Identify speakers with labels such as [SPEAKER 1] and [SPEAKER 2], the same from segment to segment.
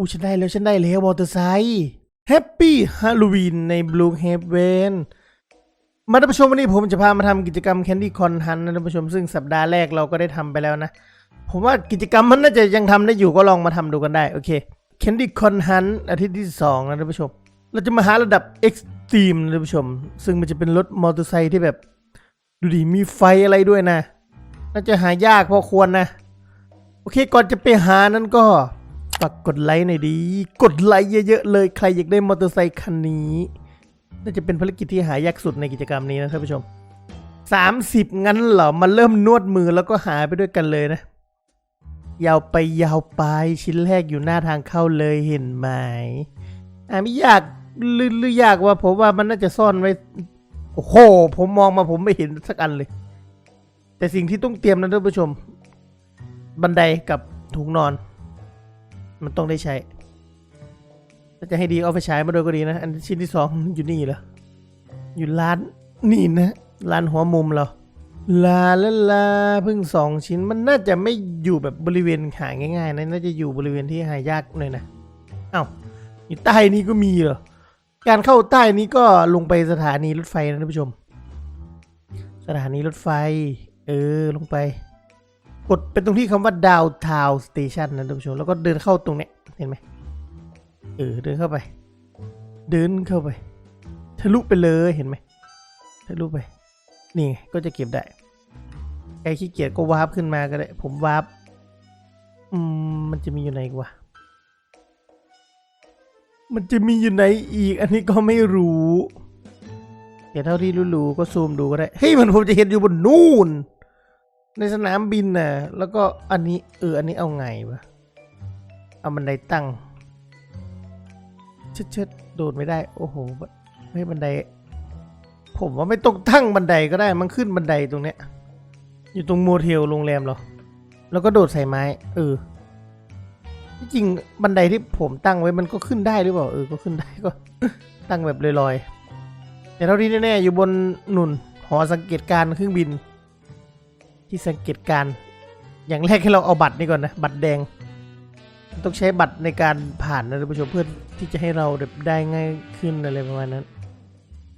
[SPEAKER 1] อู้ฉันได้แล้วฉันได้แล้วมอเตอร์ไซค์แฮปปี้ฮาโลวีนในบลูเฮเวนมาท่านผู้ชมวันนี้ผมจะพามาทำกิจกรรมแคนดี้คอนฮันนะท่านผู้ชมซึ่งสัปดาห์แรกเราก็ได้ทำไปแล้วนะ ผมว่ากิจกรรมมันน่าจะยังทำได้อยู่ก็ลองมาทำดูกันได้ โอเคแคนดี้คอนฮันอาทิตย์ที่สองนะท่านผู้ชม เราจะมาหาระดับเอ็กซ์ตรีมนะท่านผู้ชม ซึ่งมันจะเป็นรถมอเตอร์ไซค์ที่แบบ ดูดิมีไฟอะไรด้วยนะ น่าจะหายากพอควรนะ โอเคก่อนจะไปหานั้นก็ ฝากกดไลค์หน่อยดี กดไลค์เยอะๆเลย ใครอยากได้มอเตอร์ไซค์คันนี้น่าจะเป็นภารกิจที่หายากสุดในกิจกรรมนี้นะท่านผู้ชม 30 งั้นเหรอ มาเริ่มนวดมือแล้วก็หาไปด้วยกันเลยนะ ยาวไปยาวไปชิ้นแรกอยู่หน้าทางเข้าเลยเห็นไหมอ่าไม่ยากหรือหรือยากว่าผมว่ามันน่าจะซ่อนไว้ โอ้โห ผมมองมาผมไม่เห็นสักอันเลย แต่สิ่งที่ต้องเตรียมนะท่านผู้ชม บันไดกับถุงนอน มันต้องได้ใช้ถ้าจะให้ดีเอาไปใช้มาโดยก็ดีนะ อันชิ้นที่สองอยู่นี่เหรออยู่ร้านนี่นะร้านหัวมุมเราลาลาลาเพิ่งสองชิ้นมันน่าจะไม่อยู่แบบบริเวณหาง่ายๆนะน่าจะอยู่บริเวณที่หายากหน่อยนะเอ้าอยู่ใต้นี้ก็มีเหรอการเข้าใต้นี้ก็ลงไปสถานีรถไฟนะท่านผู้ชม สถานีรถไฟ เออลงไป กดเป็นตรงที่คำว่า downtown station นะท่านผู้ชมแล้วก็เดินเข้าตรงเนี้ยเห็นไหมเออเดินเข้าไป เดินเข้าไปทะลุไปเลยเห็นไหมทะลุไป นี่ไงก็จะเก็บได้ใครขี้เกียจก็วาร์ปขึ้นมาก็ได้ ผมวาร์ปอืมมันจะมีอยู่ไหนกวะมันจะมีอยู่ไหนอีก อันนี้ก็ไม่รู้เดี๋ยวเท่าที่รู้ๆก็ซูมดูก็ได้ เฮ้ยมันผมจะเห็นอยู่บนนู่น ในสนามบินน่ะ แล้วก็อันนี้เออ อันนี้เอาไงวะ เอาบันไดตั้ง เชิดเชิดๆโดดไม่ได้ โอ้โห ไม่บันได ผมว่าไม่ต้องตั้งบันไดก็ได้ มันขึ้นบันไดตรงเนี้ย อยู่ตรงโมเทลโรงแรมหรอ แล้วก็โดดใส่ไม้ เออที่จริงบันไดที่ผมตั้งไว้มันก็ขึ้นได้หรือเปล่า เออ ก็ขึ้นได้ก็ ตั้งแบบลอยๆ แต่เท่าที่แน่ๆอยู่บนหนุนหอสังเกตการเครื่องบิน ที่สังเกตการ อย่างแรกให้เราเอาบัตรนี่ก่อนนะ บัตรแดง ต้องใช้บัตรในการผ่านนะท่านผู้ชมเพื่อที่จะให้เราได้ง่ายขึ้นอะไรประมาณนั้น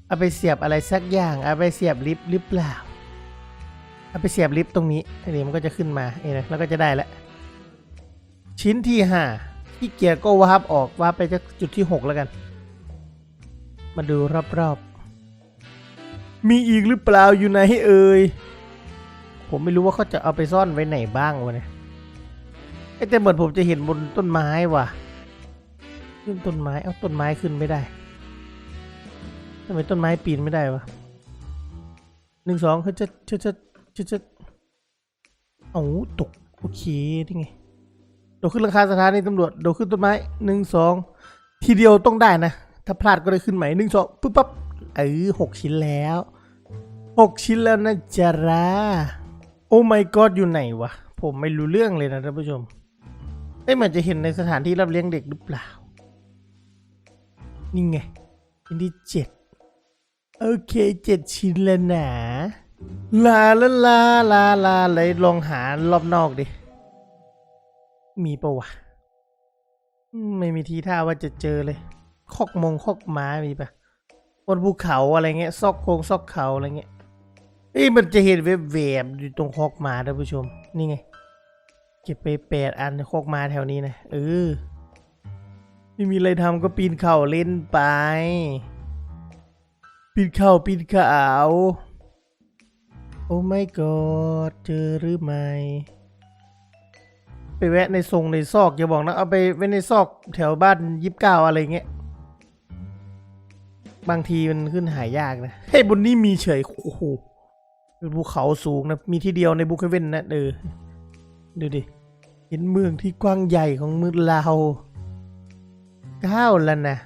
[SPEAKER 1] เอาไปเสียบอะไรสักอย่าง เอาไปเสียบลิฟต์หรือเปล่า เอาไปเสียบลิฟต์ตรงนี้อันนี้มันก็จะขึ้นมาเองนะแล้วก็จะได้แล้วชิ้นที่ห้าที่เกียร์ก็วาร์ปออกวาร์ปไปจากจุดที่หกแล้วกัน มาดูรอบๆมีอีกหรือเปล่าอยู่ไหนเอ่ย ผมไม่รู้ว่าเขาจะเอาไปซ่อนไว้ไหนบ้างวะเนี่ยเอ้แต่เหมือนผมจะเห็นบนต้นไม้ว่ะ ขึ้นต้นไม้ เอาต้นไม้ขึ้นไม่ได้ทำไมต้นไม้ปีนไม่ได้วะหนึ่งสองเขาจะจะจะจะจะเอาตกโอเคนี่ไงโดดขึ้นราคาสถานีตำรวจโดดขึ้นต้นไม้หนึ่งสองทีเดียวต้องได้นะ ถ้าพลาดก็ได้ขึ้นใหม่หนึ่งสองปุ๊บปั๊บเออหกชิ้นแล้วหกชิ้นแล้วนะจ โอ้ my god อยู่ไหนวะ ผมไม่รู้เรื่องเลยนะท่านผู้ชมเอ้เหมือนจะเห็นในสถานที่รับเลี้ยงเด็กหรือเปล่า นี่ไงชิ้นที่เจ็ดโอเคเจ็ดชิ้นแล้วนะลาลาลาลาลาเลยลองหารอบนอกดิ มีปะวะ ไม่มีทีท่าว่าจะเจอเลยคอกมงคอกม้ามีปะบนภูเขาอะไรเงี้ยซอกโคงซอกเขาอะไรเงี้ย เอ้ยมันจะเห็นแวบๆอยู่ตรงคอกม้าท่านผู้ชม นี่ไง เก็บไปแปดอันคอกมาแถวนี้นะเออไม่มีอะไรทำก็ปีนเข่าเล่นไป ปีนเข่าปีนเขาโอ้ไม่กอดเจอหรือไม่ ไปแวะในทรงในซอกอย่าบอกนะ เอาไปไว้ในซอกแถวบ้านยิบเก้าอะไรเงี้ย บางทีมันขึ้นหายากนะ เฮ้ยบนนี้มีเฉย โอ้โห เป็นภูเขาสูงนะ มีที่เดียวในบุคเวนนะเออดูดิ เห็นเมืองที่กว้างใหญ่ของเมืองลาวก้าวแล้วนะ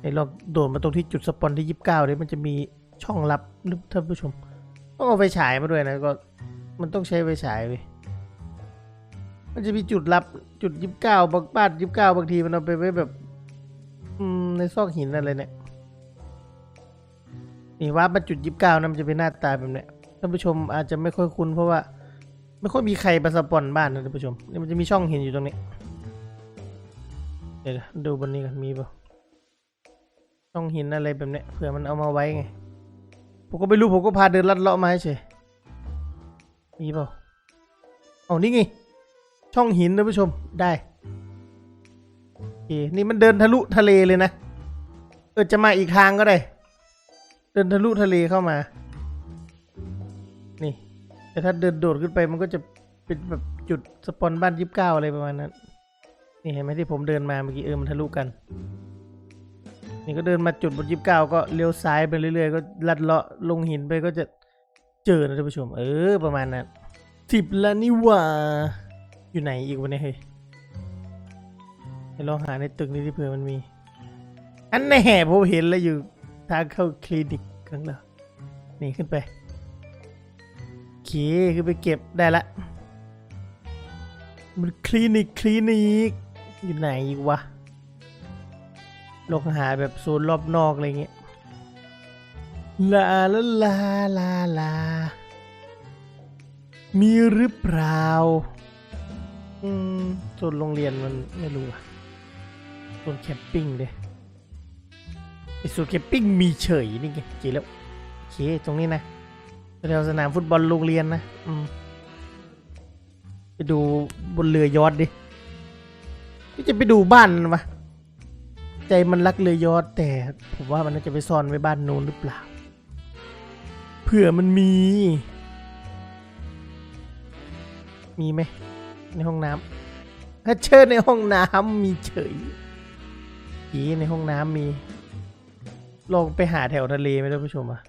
[SPEAKER 1] ไอ้ลองโดดมาตรงที่จุดสปอนที่ยีิบเก้าเนี่ยมันจะมีช่องลับหรือท่านผู้ชม ต้องเอาไฟฉายมาด้วยนะก็มันต้องใช้ไฟฉายไปมันจะมีจุดลับจุดยีิบเก้าบางบ้านยีิบเก้าบางทีมันเอาไปไว้แบบ อืมในซอกหินอะไรเนี่ย นี่ว่ามันจุดยิบเก้านะมันจะเป็นหน้าตาแบบเนี้ยท่านผู้ชมอาจจะไม่ค่อยคุ้นเพราะว่า ไม่ค่อยมีใครมาสปอนบ้านนะท่านผู้ชมนี่มันจะมีช่องหินอยู่ตรงนี้ เดี๋ยวดูบนนี้กันมีเปล่าช่องหินอะไรแบบเนี้ยเผื่อมันเอามาไว้ไงผมก็ไม่รู้ผมก็พาเดินลัดเลาะมาเฉยมีเปล่าเอานี่ไงช่องหินนะผู้ชมได้โอเคนี่มันเดินทะลุทะเลเลยนะเออจะมาอีกทางก็ได้ เดินทะลุทะเลเข้ามา นี่ แต่ถ้าเดินโดดขึ้นไปมันก็จะเป็นแบบจุดสปอนบ้านยิบเก้าอะไรประมาณนั้น นี่เห็นไหมที่ผมเดินมาเมื่อกี้เออมันทะลุกัน นี่ก็เดินมาจุดบนยิบเก้าก็เลี้ยวซ้ายไปเรื่อยๆ ก็ลัดเลาะลงหินไปก็จะเจอนะท่านผู้ชม เออประมาณนั้นสิบแล้วนี่ว่า อยู่ไหนอีกวันนี้เฮ้ยลองหาในตึกนี้ที่เผื่อมันมี อันแน่ผมเห็นแล้วอยู่ ทางเข้าคลินิกข้างหน้านี่ขึ้นไปโอเคขึ้นไปเก็บได้ละ มันคลินิกคลินิก อยู่ไหนอีกวะลงหาแบบโซนรอบนอกอะไรเงี้ย ลาลาลาลาลา มีหรือเปล่า อืมโซนโรงเรียนมันไม่รู้อะโซนแคมปิ้งเด้ ไอโซนแคมปิ้งมีเฉยนี่ไงจอแล้วโอเคตรงนี้นะแถวสนามฟุตบอลโรงเรียนนะอืมไปดูบนเรือยอดดิจะไปดูบ้านมันวะใจมันรักเรือยอดแต่ผมว่ามันน่าจะไปซ่อนไว้บ้านโน้นหรือเปล่าเผื่อมันมี มีไหมในห้องน้ำถ้าเชิญในห้องน้ำมีเฉยอีในห้องน้ำมี ลองไปหาแถวทะเลไหมท่านผู้ชมอะ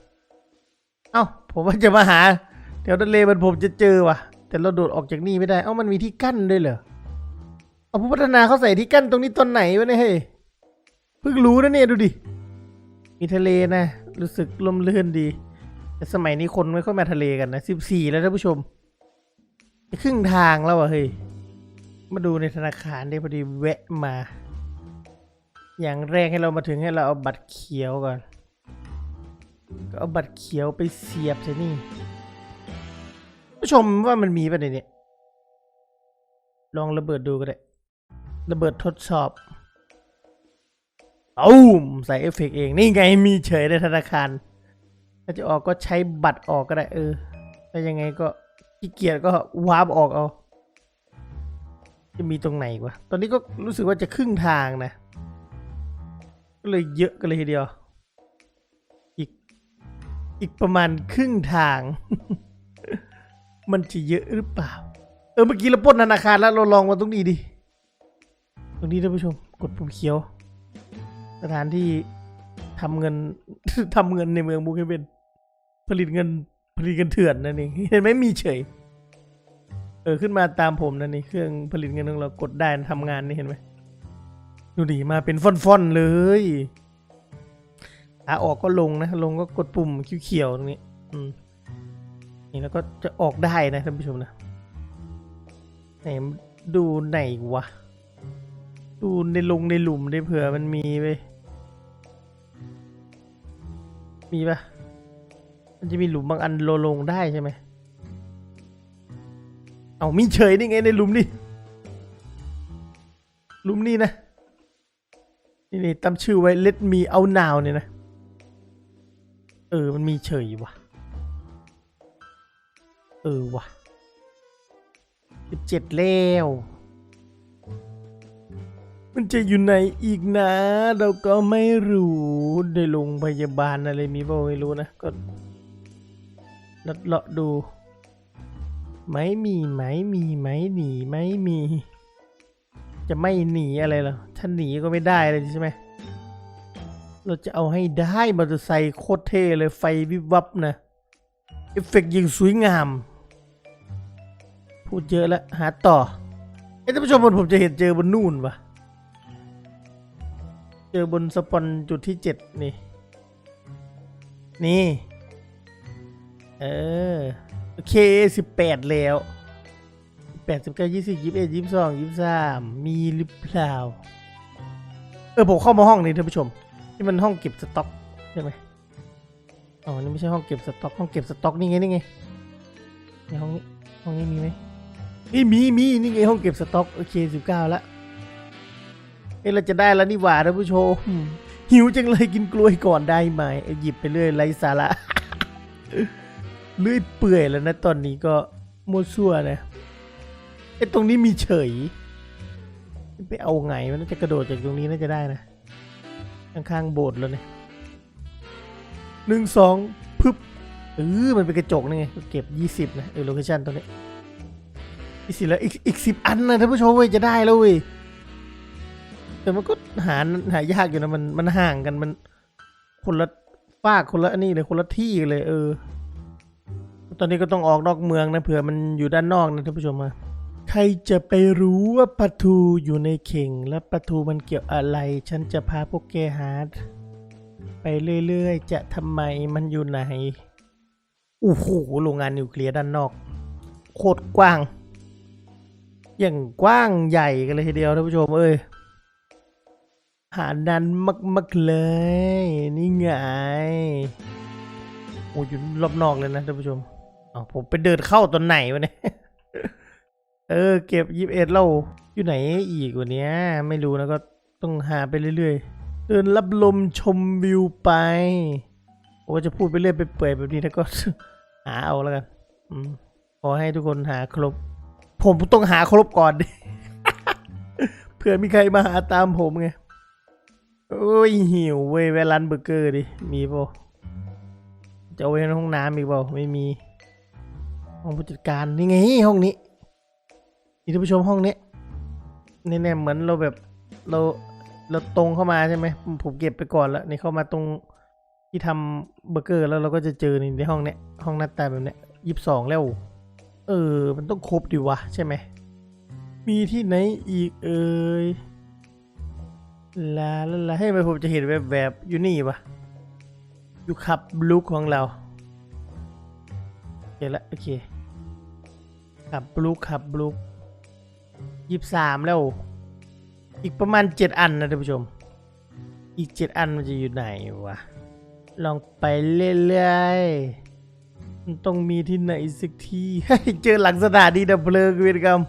[SPEAKER 1] เอ้า ผมว่าจะมาหา แถวทะเลมันผมจะเจอว่ะ แต่เราโดดออกจากนี่ไม่ได้ เอ้ามันมีที่กั้นด้วยเหรอ เอาผู้พัฒนาเขาใส่ที่กั้นตรงนี้ตอนไหนวะเนี่ยเฮ้ย เพิ่งรู้นะเนี่ยดูดิ มีทะเลนะ รู้สึกลมเลื่อนดี แต่สมัยนี้คนไม่ค่อยมาทะเลกันนะสิบสี่แล้วท่านผู้ชม ครึ่งทางแล้วอะเฮ้ย มาดูในธนาคารได้พอดีแวะมา อย่างแรกให้เรามาถึงให้เราเอาบัตรเขียวก่อน ก็เอาบัตรเขียวไปเสียบใช่นี่ ผู้ชมว่ามันมีป่ะในเนี้ยลองระเบิดดูก็ได้ ระเบิดทดสอบ เอามใส่เอฟเฟกต์เอง นี่ไงมีเฉยในธนาคาร ถ้าจะออกก็ใช้บัตรออกก็ได้เออถ้ายังไงก็ขี้เกียจก็วาร์ปออกเอา จะมีตรงไหนวะ ตอนนี้ก็รู้สึกว่าจะครึ่งทางนะ ก็เลยเยอะกันเลยทีเดียว อีก อีกประมาณครึ่งทาง มันจะเยอะหรือเปล่า เออเมื่อกี้เราปล้นธนาคารแล้วเราลองมาตรงนี้ดิ ตรงนี้ท่านผู้ชม กดปุ่มเขียว สถานที่ทำเงินทำเงินในเมืองบูเคเบนผลิตเงินผลิตเงินเถื่อนนั่นเองเห็นไหมมีเฉย เออขึ้นมาตามผมนั่นนี่เครื่องผลิตเงินของเรากดได้ทำงานนี่เห็นไหม ดูดิมาเป็นฟ่อนๆเลยขาออกก็ลงนะ ลงก็กดปุ่มเขียวๆตรงนี้ อืม นี่แล้วก็จะออกได้นะท่านผู้ชมนะ ไหนดูไหนวะ ดูในลงในหลุมได้เผื่อมันมีไปมีปะมันจะมีหลุมบางอันโลลงได้ใช่ไหม เอามีเฉยนี่ไงในหลุมนี่หลุมนี่นะ นี่นี่ตั้งชื่อไว้ let me out now เนี่ยนะ เออ มันมีเฉยว่ะ เออว่ะสิบเจ็ดแล้ว มันจะอยู่ไหนอีกนะ เราก็ไม่รู้ในโรงพยาบาลอะไรมีบ่าไม่รู้นะ ก็ลัดเลาะดู ไม่มีไหมมีไหมหนีไหมมี จะไม่หนีอะไรหรอถ้าหนีก็ไม่ได้เลยใช่ไหม เราจะเอาให้ได้มอเตอร์ไซค์โคตรเท่เลยไฟวิบวับนะ เอฟเฟกต์ยิงสวยงาม พูดเยอะแล้ว หาต่อไอ้ยท่านผู้ชมบนผมจะเห็นเจอบนนู่นวะเจอบนสปอนจุดที่เจ็ดนี่ นี่ เออ โอเคสิบแปดแล้ว แปดสิบเก้ายี่สิบยี่สิบเอ็ดยี่สิบสองยี่สิบสามมีหรือเปล่า เออผมเข้ามาห้องนี้ท่านผู้ชม ที่มันห้องเก็บสต็อกใช่ไหมอ๋อนี่ไม่ใช่ห้องเก็บสต็อกห้องเก็บสต็อกนี่ไงนี่ไงในห้องนี้ห้องนี้มีไหมนี่มีมีนี่ไงห้องเก็บสต็อกโอเคสิบเก้าละเอ้เราจะได้แล้วนี่หว่าท่านผู้ชมหิวจังเลยกินกล้วยก่อนได้ไหมเอ้ยหยิบไปเรื่อยไรสาระเลื่อยเปื่อยแล้วนะตอนนี้ก็มั่วซั่วนะ ไอ้ตรงนี้มีเฉย ไปเอาไงมันน่าจะกระโดดจากตรงนี้น่าจะได้นะ ข้างๆโบสถ์แล้วเนี่ยหนึ่งสองพึบเออมันเป็นกระจกนี่ไงเก็บยี่สิบนะเออโลเคชั่นตรงนี้ยี่สิบแล้วอีกอีกสิบอันนะท่านผู้ชมเว้ยจะได้แล้วเว้ยแต่มันก็หาหายากอยู่นะมันมันห่างกันมันคนละฝากคนละอันนี้เลยคนละที่เลย เออ ตอนนี้ก็ต้องออกนอกเมืองนะเผื่อมันอยู่ด้านนอกนะท่านผู้ชมมา ใครจะไปรู้ว่าปลาทูอยู่ในเข่ง และปลาทูมันเกี่ยวอะไร ฉันจะพาพวกแกหาไปเรื่อยๆ จะทำไมมันอยู่ไหนโอ้โหโรงงานนิวเคลียร์ด้านนอก โคตรกว้าง อย่างกว้างใหญ่กันเลยทีเดียวท่านผู้ชมเอ้ยหาดันมากๆเลย นี่ไงโอ้ยอยู่รอบนอกเลยนะท่านผู้ชมอ๋อผมไปเดินเข้าตอนไหนวะเนี่ย เออ เก็บยิบเอ็ดเราอยู่ไหนอีกวันนี้ไม่รู้นะก็ต้องหาไปเรื่อยๆ เดินรับลมชมวิวไปโอ้จะพูดไปเรื่อยไปเปื่อยแบบนี้แล้วก็หาเอาแล้วกันอืมขอให้ทุกคนหาครบ ผมต้องหาครบก่อนดิเผื่อมีใครมาหาตามผมไงโอ้ยหิวเว้ยแวร้านเบอร์เกอร์ดิ มีเปล่าจะเอาไว้ในห้องน้ำอีกเปล่าไม่มี ห้องผู้จัดการนี่ไงห้องนี้ นี่ท่านผู้ชมห้องนี้นี่เนี่ยเหมือนเราแบบเราเราตรงเข้ามาใช่ไหมผมเก็บไปก่อนแล้วนี่เข้ามาตรงที่ทำเบอร์เกอร์แล้วเราก็จะเจอนี่ในห้องเนี้ยห้องหน้าตาแบบเนี้ยยี่สิบสองแล้ว เออ มันต้องครบดิวะใช่ไหมมีที่ไหนอีกเอ่ยลาลาลาให้ไปผมจะเห็นแบบแบบอยู่นี่ปะอยู่ขับลุกของเราเห็นละโอเคขับลุกขับลุก ยี่สามแล้ว อีกประมาณเจ็ดอันนะท่านผู้ชม อีกเจ็ดอันมันจะอยู่ไหนวะ ลองไปเรื่อยๆมันต้องมีที่ไหนสักที่เจอหลังสถานีดับเพลิงเวรกรรม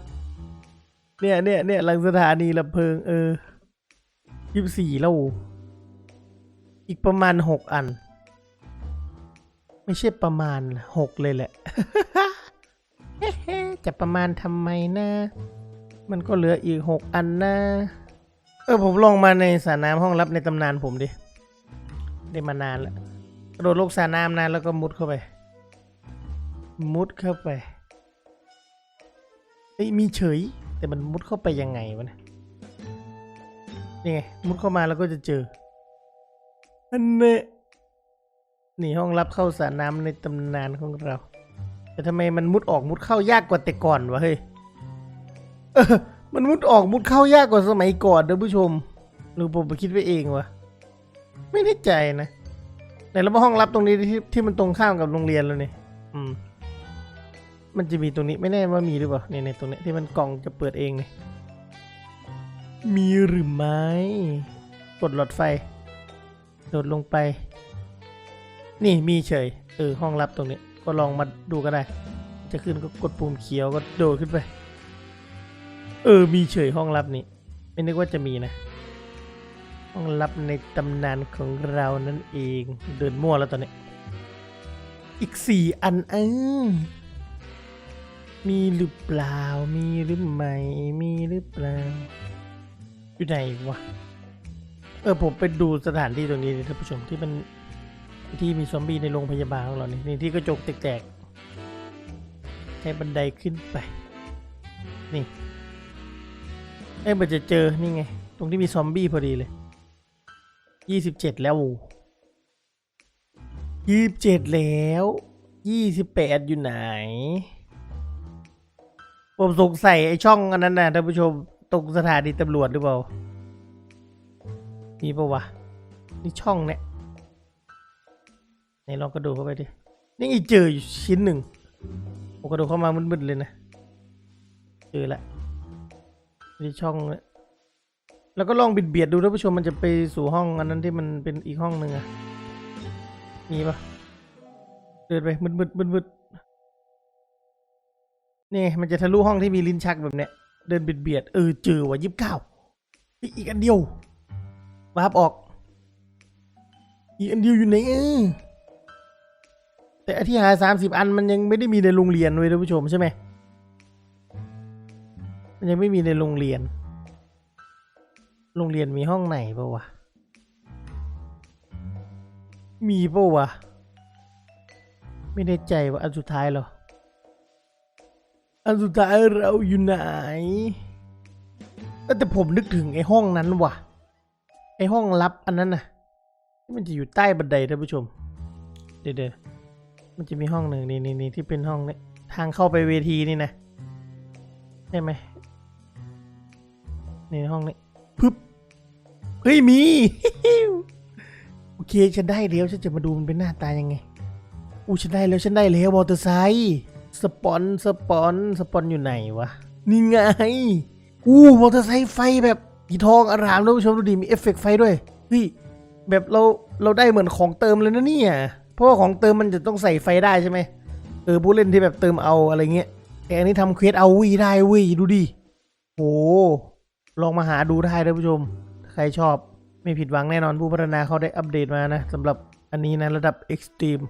[SPEAKER 1] เนี่ยเนี่ยเนี่ยหลังสถานีดับเพลิง เออยี่สิบสี่แล้ว อีกประมาณหกอัน ไม่ใช่ประมาณหกเลยแหละจะประมาณทำไมนะ มันก็เหลืออีกหกอันนะ เออผมลองมาในสระน้ำห้องรับในตำนานผมดิ ได้มานานแล้วโดดลงสระน้ำนานแล้วก็มุดเข้าไป มุดเข้าไปเอ้ยมีเฉย แต่มันมุดเข้าไปยังไงวะเนี่ยนี่ไงมุดเข้ามาแล้วก็จะเจออันเน่นี่ห้องรับเข้าสระน้ำในตำนานของเรา แต่ทำไมมันมุดออกมุดเข้ายากกว่าแต่ก่อนวะเฮ้ย เออมันมุดออกมุดเข้ายากกว่าสมัยก่อนเด้อผู้ชม หรือผมไปคิดไปเองวะไม่แน่ใจนะไหนเรามาห้องรับตรงนี้ที่ที่มันตรงข้ามกับโรงเรียนแล้วนี่อืม มันจะมีตรงนี้ไม่แน่ว่ามีหรือเปล่าเนี่ยในตรงนี้ที่มันกล่องจะเปิดเองเนี่ยมีหรือไม่กดหลอดไฟ โดดลงไป นี่มีเฉย เออ ห้องลับตรงนี้ ก็ลองมาดูก็ได้ จะขึ้นก็กดปุ่มเขียวก็โดดขึ้นไป เออ มีเฉยห้องลับนี้ ไม่นึกว่าจะมีนะ ห้องลับในตำนานของเรานั่นเอง เดินมั่วแล้วตอนนี้ อีกสี่อันเออมีหรือเปล่า มีหรือไม่ มีหรือเปล่า อยู่ไหนวะ เออ ผมไปดูสถานที่ตรงนี้ท่านผู้ชมที่มันที่มีซอมบี้ในโรงพยาบาลของเรานี่นี่ที่กระจกแตกๆใช้บันไดขึ้นไป นี่ อ้ยมันจะเจอ นี่ไง ตรงที่มีซอมบี้พอดีเลยยี่สิบเจ็ดแล้วยี่สิบเจ็ดแล้วยี่สิบแปดอยู่ไหน ผมสงสัยไอช่องอันนั้นนะท่านผู้ชม ตรงสถานีตำรวจหรือเปล่า มีปะวะ นี่ช่องเนี่ยไหนลองกระโดดเข้าไปดิ นี่เจออยู่ชิ้นหนึ่งผมกระโดดเข้ามามึนๆเลยนะ เจอละ นี่ช่อง แล้วก็ลองบิดเบียดดูท่านผู้ชมมันจะไปสู่ห้องอันนั้นที่มันเป็นอีกห้องหนึ่งอะมีปะเดินไปมืดๆมืดๆนี่มันจะทะลุห้องที่มีลิ้นชักแบบเนี้ย เดินบิดเบียดเออเจอว่ะยี่สิบเก้าอีกอันเดียววาร์ปออก อีกอันเดียวอยู่ไหนเออแต่ที่หาสามสิบอันมันยังไม่ได้มีในโรงเรียนเว้ยท่านผู้ชมใช่ไหม มันยังไม่มีในโรงเรียน โรงเรียนมีห้องไหนปะวะ มีปะวะ ไม่แน่ใจว่าอันสุดท้ายเหรอ อันสุดท้ายเราอยู่ไหน แต่ผมนึกถึงไอ้ห้องนั้นว่ะ ไอ้ห้องลับอันนั้นน่ะที่มันจะอยู่ใต้บันไดท่านผู้ชม เดี๋ยวมันจะมีห้องหนึ่งนี่นี่นี่ที่เป็นห้องเนี้ทางเข้าไปเวทีนี่นะใช่ไหม ในห้องนี้ปึ๊บเฮ้ยมี โอเคฉันได้แล้วฉันจะมาดูมันเป็นหน้าตายังไงอู้ฉันได้แล้วฉันได้แล้วมอเตอร์ไซค์สปอนสปอนสปอนอยู่ไหนวะนี่ไงอู้มอเตอร์ไซค์ไฟแบบสีทองอารามท่านผู้ชมดูดิมีเอฟเฟกต์ไฟด้วยเฮ้ยแบบเราเราได้เหมือนของเติมเลยนะเนี่ยเพราะว่าของเติมมันจะต้องใส่ไฟได้ใช่ไหมเออผู้เล่นที่แบบเติมเอาอะไรเงี้ยแต่อันนี้ทำเควสเอาวีได้เว้ยดูดิโอ้ ลองมาหาดูได้ท่านผู้ชม ใครชอบไม่ผิดหวังแน่นอนผู้พัฒนาเขาได้อัปเดตมานะสำหรับอันนี้นะระดับ Extreme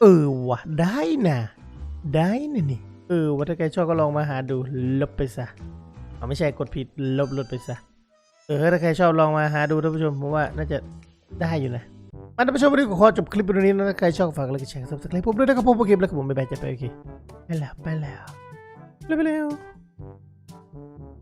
[SPEAKER 1] เออวะได้นะได้นะนี่เออว่าถ้าใครชอบก็ลองมาหาดูลบไปซะเอาไม่ใช่กดผิดลบลดไปซะเออถ้าใครชอบลองมาหาดูท่านผู้ชมผมว่าน่าจะได้อยู่นะมาท่านผู้ชมวันนี้ก็ขอจบคลิปตรงนี้นะถ้าใครชอบฝากกดไลค์กดแชร์ซับสไครต์ผมด้วยนะครับผมโอเคแล้วครับผมบ๊ายบายจะไปโอเคไปแล้วไปแล้วไปแล้ว